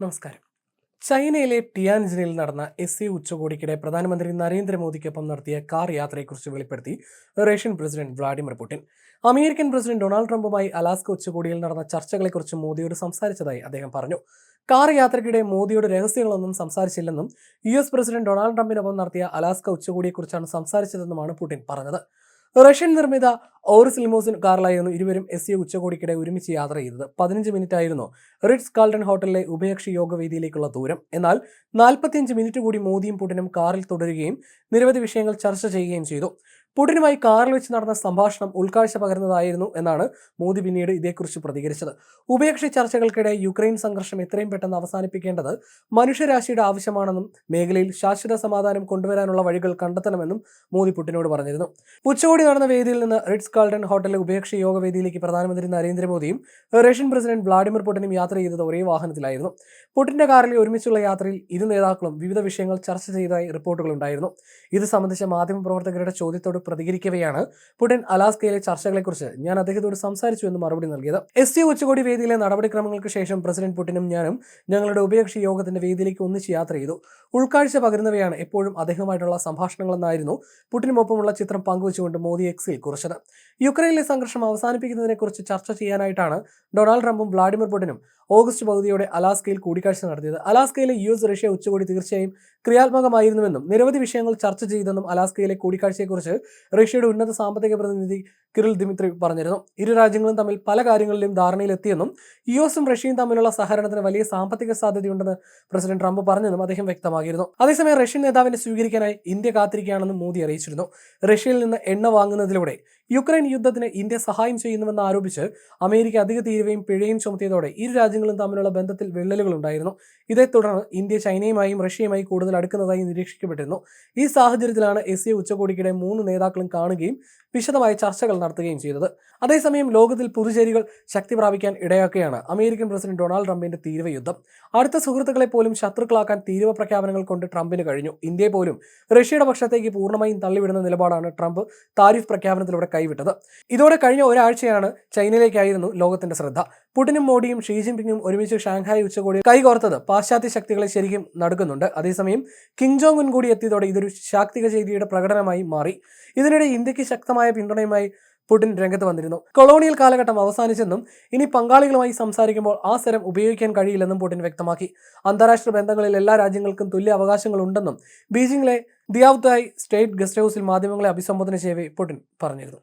നമസ്കാരം. ചൈനയിലെ ടിയാൻജിനിൽ നടന്ന എസ് സി ഉച്ചകോടിക്കിടെ പ്രധാനമന്ത്രി നരേന്ദ്രമോദിക്കൊപ്പം നടത്തിയ കാർ യാത്രയെക്കുറിച്ച് വെളിപ്പെടുത്തി Russian president Vladimir Putin. American president Donald ട്രംപുമായി Alaska ഉച്ചകോടിയിൽ നടന്ന ചർച്ചകളെക്കുറിച്ച് മോദിയോട് സംസാരിച്ചതായി അദ്ദേഹം പറഞ്ഞു. കാർ യാത്രയ്ക്കിടെ മോദിയോട് രഹസ്യങ്ങളൊന്നും സംസാരിച്ചില്ലെന്നും യു എസ് പ്രസിഡന്റ് ഡൊണാൾഡ് ട്രംപിനൊപ്പം നടത്തിയ അലാസ്ക ഉച്ചകോടിയെക്കുറിച്ചാണ് സംസാരിച്ചതെന്നുമാണ് പുടിൻ പറഞ്ഞത്. റഷ്യൻ നിർമ്മിത ഓറിസ് ലിമോസിൻ കാറിലായിരുന്നു ഇരുവരും എസ് സി ഉച്ചകോടിക്കിടെ ഒരുമിച്ച് യാത്ര ചെയ്തത്. പതിനഞ്ച് മിനിറ്റ് ആയിരുന്നു റിറ്റ്സ് കാൾട്ടൺ ഹോട്ടലിലെ ഉഭയകക്ഷി യോഗവേദിയിലേക്കുള്ള ദൂരം. എന്നാൽ നാൽപ്പത്തിയഞ്ച് മിനിറ്റ് കൂടി മോദിയും പുടിനും കാറിൽ തുടരുകയും നിരവധി വിഷയങ്ങൾ ചർച്ച ചെയ്യുകയും ചെയ്തു. പുടിനുമായി കാറിൽ വെച്ച് നടന്ന സംഭാഷണം ഉൾക്കാഴ്ച പകരുന്നതായിരുന്നു എന്നാണ് മോദി പിന്നീട് ഇതേക്കുറിച്ച് പ്രതികരിച്ചത്. ഉഭയകക്ഷി ചർച്ചകൾക്കിടെ യുക്രൈൻ സംഘർഷം എത്രയും പെട്ടെന്ന് അവസാനിപ്പിക്കേണ്ടത് മനുഷ്യരാശിയുടെ ആവശ്യമാണെന്നും മേഖലയിൽ ശാശ്വത സമാധാനം കൊണ്ടുവരാനുള്ള വഴികൾ കണ്ടെത്തണമെന്നും മോദി പുടിനോട് പറഞ്ഞിരുന്നു. ഉച്ചകോടി നടന്ന വേദിയിൽ നിന്ന് റിഡ്സ് കാൾട്ടൺ ഹോട്ടലിലെ ഉഭയകക്ഷി യോഗ വേദിയിലേക്ക് പ്രധാനമന്ത്രി നരേന്ദ്രമോദിയും റഷ്യൻ പ്രസിഡന്റ് വ്ളാഡിമിർ പുടിനും യാത്ര ചെയ്തത് ഒരേ വാഹനത്തിലായിരുന്നു. പുടിന്റെ കാറിൽ ഒരുമിച്ചുള്ള യാത്രയിൽ ഇരു നേതാക്കളും വിവിധ വിഷയങ്ങൾ ചർച്ച ചെയ്തതായി റിപ്പോർട്ടുകളുണ്ടായിരുന്നു. ഇത് സംബന്ധിച്ച മാധ്യമപ്രവർത്തകരുടെ ചോദ്യത്തോട് പ്രതികരിക്കവെയാണ് പുടിൻ അലാസ്കയിലെ ചർച്ചകളെക്കുറിച്ച്. ഞാൻ അദ്ദേഹത്തോട് സംസാരിച്ചു എന്ന് മറുപടി നൽകിയത്. എസ് സി ഉച്ചകോടി വേദിയിലെ നടപടിക്രമങ്ങൾക്ക് ശേഷം പ്രസിഡന്റ് പുടിനും ഞാനും ഞങ്ങളുടെ ഉഭയകക്ഷി യോഗത്തിന്റെ വേദിയിലേക്ക് ഒന്നിച്ച് യാത്ര ചെയ്തു. ഉൾക്കാഴ്ച പകരുന്നവയാണ് എപ്പോഴും അദ്ദേഹവുമായിട്ടുള്ള സംഭാഷണങ്ങളെന്നായിരുന്നു പുടിനുമൊപ്പമുള്ള ചിത്രം പങ്കുവച്ചുകൊണ്ട് മോദി എക്സിൽ കുറിച്ചത്. യുക്രൈനിലെ സംഘർഷം അവസാനിപ്പിക്കുന്നതിനെക്കുറിച്ച് ചർച്ച ചെയ്യാനായിട്ടാണ് ഡൊണാൾഡ് ട്രംപും വ്ളാഡിമിർ പുടിനും ഓഗസ്റ്റ് പകുതിയോടെ അലാസ്കയിൽ കൂടിക്കാഴ്ച നടത്തിയത്. അലാസ്കയിലെ യു എസ് റഷ്യ ഉച്ചകോടി തീർച്ചയായും ക്രിയാത്മകമായിരുന്നുവെന്നും നിരവധി വിഷയങ്ങൾ ചർച്ച ചെയ്തെന്നും അലാസ്കയിലെ കൂടിക്കാഴ്ചയെക്കുറിച്ച് റഷ്യയുടെ ഉന്നത സാമ്പത്തിക പ്രതിനിധി കിറിൽ ദിമിത്രി പറഞ്ഞിരുന്നു. ഇരു രാജ്യങ്ങളും തമ്മിൽ പല കാര്യങ്ങളിലും ധാരണയിലെത്തിയെന്നും യു എസും റഷ്യയും തമ്മിലുള്ള സഹകരണത്തിന് വലിയ സാമ്പത്തിക സാധ്യതയുണ്ടെന്ന് പ്രസിഡന്റ് ട്രംപ് പറഞ്ഞെന്നും അദ്ദേഹം വ്യക്തമാക്കിയിരുന്നു. അതേസമയം റഷ്യൻ നേതാവിനെ സ്വീകരിക്കാനായി ഇന്ത്യ കാത്തിരിക്കുകയാണെന്നും മോദി അറിയിച്ചിരുന്നു. റഷ്യയിൽ നിന്ന് എണ്ണ വാങ്ങുന്നതിലൂടെ യുക്രൈൻ യുദ്ധത്തിന് ഇന്ത്യ സഹായം ചെയ്യുന്നുവെന്ന് ആരോപിച്ച് അമേരിക്ക അധിക തീരുവയും പിഴയും ചുമത്തിയതോടെ ഇരു രാജ്യങ്ങളും തമ്മിലുള്ള ബന്ധത്തിൽ വിള്ളലുകളുണ്ടായിരുന്നു ഇതേ തുടർന്ന് ഇന്ത്യ ചൈനയുമായും റഷ്യയുമായി കൂടുതൽ അടുക്കുന്നതായി നിരീക്ഷിക്കപ്പെട്ടിരുന്നു. ഈ സാഹചര്യത്തിലാണ് എസ് സി ഉച്ചകോടിക്കിടെ മൂന്ന് നേതാക്കളും കാണുകയും വിശദമായ ചർച്ചകൾ നടത്തുകയും ചെയ്തത്. അതേസമയം ലോകത്തിൽ പുതുചേരികൾ ശക്തി പ്രാപിക്കാൻ ഇടയാക്കുകയാണ് അമേരിക്കൻ പ്രസിഡന്റ് ഡൊണാൾഡ് ട്രംപിന്റെ തീരുവ യുദ്ധം. അടുത്ത സുഹൃത്തുക്കളെ പോലും ശത്രുക്കളാക്കാൻ തീരുവ പ്രഖ്യാപനങ്ങൾ കൊണ്ട് ട്രംപിന് കഴിഞ്ഞു. ഇന്ത്യയെ പോലും റഷ്യയുടെ പക്ഷത്തേക്ക് പൂർണമായും തള്ളിവിടുന്ന നിലപാടാണ് ട്രംപ് താരിഫ് പ്രഖ്യാപനത്തിലൂടെ കൈവിട്ടത്. ഇതോടെ കഴിഞ്ഞ ഒരാഴ്ചയാണ് ചൈനയിലേക്കായിരുന്നു ലോകത്തിന്റെ ശ്രദ്ധ. പുടിനും മോഡിയും ഷീ ജിൻപിങ്ങും ഒരുമിച്ച് ഷാങ്ഹായ് ഉച്ചകോടി കൈകോർത്തത് പാശ്ചാത്യ ശക്തികളെ ശരിക്കും നടക്കുന്നുണ്ട്. അതേസമയം കിം ജോങ് ഉൻ കൂടി എത്തിയതോടെ ഇതൊരു ശാക്തിക ചെയ്തിയുടെ പ്രകടനമായി മാറി. ഇതിനിടെ ഇന്ത്യയ്ക്ക് ശക്തമായ പിന്തുണയുമായി പുടിൻ രംഗത്ത് വന്നിരുന്നു. കൊളോണിയൽ കാലഘട്ടം അവസാനിച്ചെന്നും ഇനി പങ്കാളികളുമായി സംസാരിക്കുമ്പോൾ ആ സ്ഥലം ഉപയോഗിക്കാൻ കഴിയില്ലെന്നും പുടിൻ വ്യക്തമാക്കി. അന്താരാഷ്ട്ര ബന്ധങ്ങളിൽ എല്ലാ രാജ്യങ്ങൾക്കും തുല്യ അവകാശങ്ങളുണ്ടെന്നും ബീജിംഗിലെ ദിയാവുത്തായ് സ്റ്റേറ്റ് ഗസ്റ്റ് ഹൗസിൽ മാധ്യമങ്ങളെ അഭിസംബോധന ചെയ്യവേ പുടിൻ പറഞ്ഞിരുന്നു.